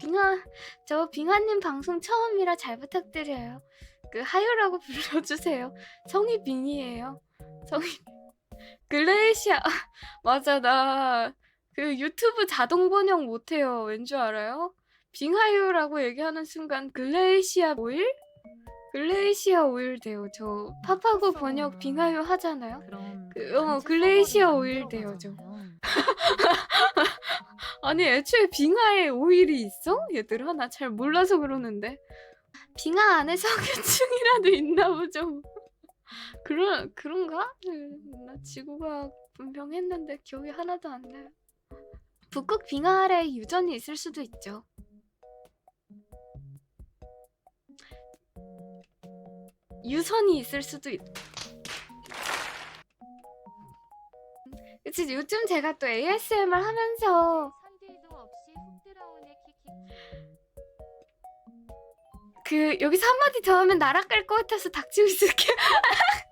빙하 저 빙하님 방송 처음이라 잘 부탁드려요. 그 하유라고 불러주세요. 성이 빙이에요. 성이 글레이시아 맞아 나 그 유튜브 자동 번역 못해요. 왠 줄 알아요? 빙하유라고 얘기하는 순간 글레이시아 오일? 글레이시아 오일 돼요. 저 파파고 번역 빙하유 하잖아요. 그럼 그, 어, 글레이시아 오일 돼요, 저. 아니 애초에 빙하에 오일이 있어? 얘들아 나 잘 몰라서 그러는데. 빙하 안에 석유층이라도 있나 보죠 그런 그런가? 음, 나 지구과학 분명했는데 기억이 하나도 안 나요. 북극 빙하 아래 유전이 있을 수도 있죠. 유선이 있을 수도 있. 그치 요즘 제가 또 ASMR 하면서 그 여기서 한마디 더 하면 날아갈 것 같아서 닥치고 있을게.